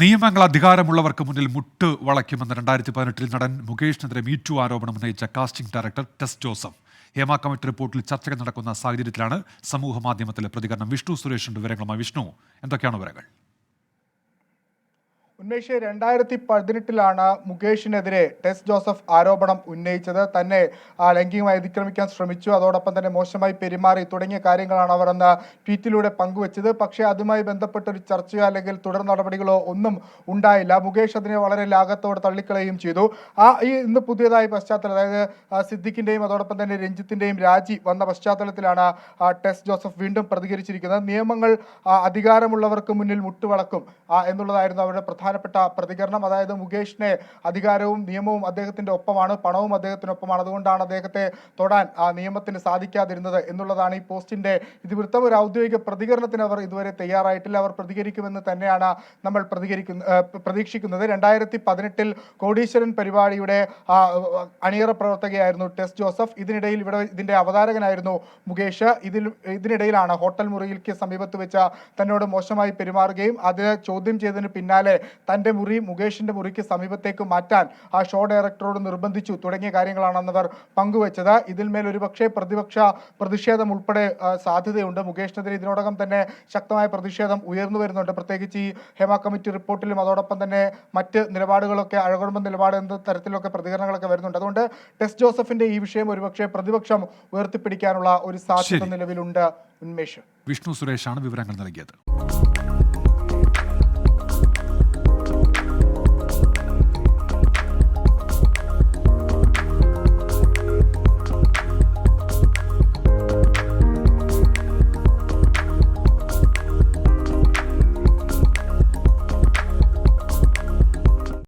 നിയമങ്ങൾ അധികാരമുള്ളവർക്ക് മുന്നിൽ മുട്ട് വളയ്ക്കുമെന്ന് രണ്ടായിരത്തി പതിനെട്ടിൽ നടൻ മുകേഷിനെതിരെ മീറ്റു ആരോപണം ഉന്നയിച്ച casting director Tess Joseph. Hema committee റിപ്പോർട്ടിൽ ചർച്ചകൾ നടക്കുന്ന സാഹചര്യത്തിലാണ് സമൂഹ മാധ്യമത്തിലെ പ്രതികരണം. വിഷ്ണു സുരേഷിന്റെ വിവരങ്ങളുമായി വിഷ്ണു. എന്തൊക്കെയാണ് വിവരങ്ങൾ? ഉന്മേഷ് രണ്ടായിരത്തി പതിനെട്ടിലാണ് മുകേഷിനെതിരെ ടെസ് ജോസഫ് ആരോപണം ഉന്നയിച്ചത്. തന്നെ ലൈംഗികമായി അതിക്രമിക്കാൻ ശ്രമിച്ചു. അതോടൊപ്പം തന്നെ മോശമായി പെരുമാറി തുടങ്ങിയ കാര്യങ്ങളാണ് അവർ അന്ന് ട്വീറ്റിലൂടെ പങ്കുവച്ചത്. പക്ഷേ അതുമായി ബന്ധപ്പെട്ട ഒരു ചർച്ചയോ അല്ലെങ്കിൽ തുടർ നടപടികളോ ഒന്നും ഉണ്ടായില്ല. മുകേഷ് അതിനെ വളരെ ലാഘത്തോടെ തള്ളിക്കളയുകയും ചെയ്തു. ആ ഈ ഇന്ന് പുതിയതായ പശ്ചാത്തലം അതായത് സിദ്ദിഖിന്റെയും അതോടൊപ്പം തന്നെ രഞ്ജിത്തിന്റെയും രാജി വന്ന പശ്ചാത്തലത്തിലാണ് ടെസ് ജോസഫ് വീണ്ടും പ്രതികരിച്ചിരിക്കുന്നത്. നിയമങ്ങൾ അധികാരമുള്ളവർക്ക് മുന്നിൽ മുട്ടുവളക്കും എന്നുള്ളതായിരുന്നു അവരുടെ പ്രധാനപ്പെട്ട പ്രതികരണം. അതായത് മുകേഷിനെ അധികാരവും നിയമവും അദ്ദേഹത്തിന്റെ ഒപ്പമാണ് പണവും അദ്ദേഹത്തിനൊപ്പമാണ്. അതുകൊണ്ടാണ് അദ്ദേഹത്തെ തൊടാൻ ആ നിയമത്തിന് സാധിക്കാതിരുന്നത് എന്നുള്ളതാണ് ഈ പോസ്റ്റിന്റെ ഇതിവൃത്തം. ഒരു ഔദ്യോഗിക പ്രതികരണത്തിന് അവർ ഇതുവരെ തയ്യാറായിട്ടില്ല. അവർ പ്രതികരിക്കുമെന്ന് തന്നെയാണ് നമ്മൾ പ്രതികരിക്കുന്ന പ്രതീക്ഷിക്കുന്നത്. രണ്ടായിരത്തി പതിനെട്ടിൽ കോടീശ്വരൻ പരിപാടിയുടെ അണിയറ പ്രവർത്തകയായിരുന്നു ടെസ് ജോസഫ്. ഇതിനിടയിൽ ഇവിടെ ഇതിന്റെ അവതാരകനായിരുന്നു മുകേഷ്. ഇതിൽ ഇതിനിടയിലാണ് ഹോട്ടൽ മുറിയിലേക്ക് സമീപത്ത് വെച്ച തന്നോട് മോശമായി പെരുമാറുകയും അത് ചോദ്യം ചെയ്തതിന് പിന്നാലെ തന്റെ മുറി മുകേഷിന്റെ മുറിക്ക് സമീപത്തേക്ക് മാറ്റാൻ ആ ഷോ ഡയറക്ടറോട് നിർബന്ധിച്ചു. തുടങ്ങിയ കാര്യങ്ങളാണ് അന്നവർ പങ്കുവച്ചത് ഇതിന്മേൽ ഒരുപക്ഷെ പ്രതിപക്ഷ പ്രതിഷേധം ഉൾപ്പെടെ സാധ്യതയുണ്ട്. മുകേഷിനെതിരെ ഇതിനോടകം തന്നെ ശക്തമായ പ്രതിഷേധം ഉയർന്നു വരുന്നുണ്ട്. പ്രത്യേകിച്ച് ഈ ഹേമ കമ്മിറ്റി റിപ്പോർട്ടിലും അതോടൊപ്പം തന്നെ മറ്റ് നിലപാടുകളൊക്കെ അഴകുടുംബ നിലപാട് എന്ന തരത്തിലൊക്കെ പ്രതികരണങ്ങളൊക്കെ വരുന്നുണ്ട്. അതുകൊണ്ട് ടെസ് ജോസഫിന്റെ ഈ വിഷയം ഒരുപക്ഷെ പ്രതിപക്ഷം ഉയർത്തിപ്പിടിക്കാനുള്ള ഒരു സാധ്യത നിലവിലുണ്ട്. ഉന്മേഷ്. വിഷ്ണു സുരേഷാണ് വിവരങ്ങൾ നൽകിയത്.